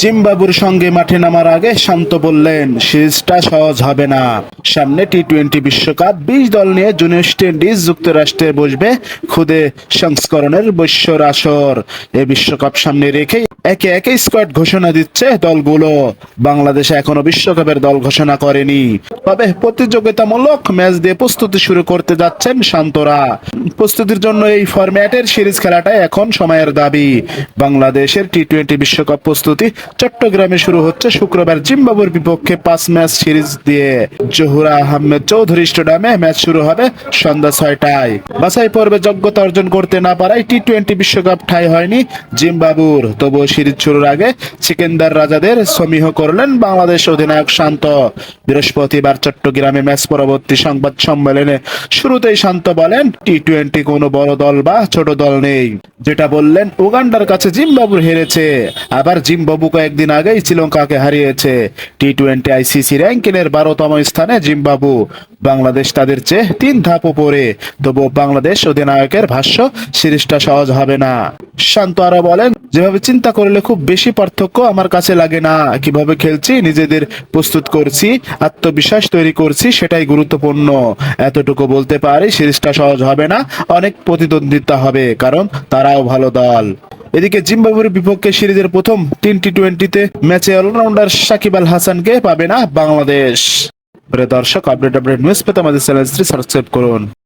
জিম্বাবুর সঙ্গে মাঠে নামার আগে শান্ত বললেন, সিরিজটা সহজ হবে না। সামনে টি টোয়েন্টি বিশ্বকাপ, বিশ দল নিয়ে জুন ওয়েস্ট ইন্ডিজ যুক্তরাষ্ট্রে বসবে খুদে সংস্করণের বৈশ্যর আসর। এ বিশ্বকাপ সামনে রেখে একে একে স্কোয়াড ঘোষণা দিচ্ছে। দলগুলো বাংলাদেশ এখনও বিশ্বকাপের দল ঘোষণা করেনি। তবে প্রতিযোগিতামূলক ম্যাচ দিয়ে প্রস্তুতি শুরু করতে যাচ্ছেন শান্তরা। প্রস্তুতির জন্য এই ফরম্যাটের সিরিজ খেলাটাই এখন সময়ের দাবি। বাংলাদেশের টি টোয়েন্টি বিশ্বকাপ প্রস্তুতি চট্টগ্রামে শুরু হচ্ছে শুক্রবার জিম্বাবুর বিপক্ষে পাঁচ ম্যাচ সিরিজ দিয়ে। জহুরা আহমেদ চৌধুরী স্টেডিয়ামে ম্যাচ শুরু হবে সন্ধ্যা ছয়টায়। বাছাই পর্বে যোগ্যতা অর্জন করতে না পারায় টি টোয়েন্টি বিশ্বকাপ ঠাই হয়নি জিম্বাবুর। তবুও সিরিজ শুরুর আগে সিকেন্দার রাজাদের সমীহ করলেন বাংলাদেশ অধিনায়ক শান্ত। বৃহস্পতিবার চট্টগ্রামে ম্যাচ পরবর্তী সংবাদ সম্মেলনে শুরুতেই শান্ত বলেন টি টোয়েন্টি কোনো বড় দল বা ছোট দল নেই। যেটা বললেন, উগান্ডার কাছে জিম্বাবু হেরেছে, আবার জিম্বাবু কয়েকদিন আগেই শ্রীলঙ্কাকে হারিয়েছে। টি টোয়েন্টি আইসিসি র্যাঙ্কিংয়ের বারোতম স্থানে জিম্বাবু। বাংলাদেশ তাদের চেয়ে তিন ধাপ উপরে তবু বাংলাদেশ অধিনায়কের ভাষ্য সিরিজটা সহজ হবে না। শান্ত আরও বলেন, যেভাবে চিন্তা করলে খুব বেশি পার্থক্য আমার কাছে লাগে না। কীভাবে খেলছি, নিজেদের প্রস্তুত করছি, আত্মবিশ্বাস তৈরি করছি, সেটাই গুরুত্বপূর্ণ। এতটুকু বলতে পারি, সিরিজটা সহজ হবে না, অনেক প্রতিদ্বন্দ্বিতা হবে, কারণ তারাও ভালো দল। এদিকে জিম্বাবুর বিপক্ষে সিরিজের প্রথম তিন টি টোয়েন্টিতে ম্যাচে অলরাউন্ডার সাকিব আল হাসানকে পাবে না বাংলাদেশ। দর্শক, আপডেট আপডেট নিউজ পেতে আমাদের চ্যানেলটি সাবস্ক্রাইব করুন।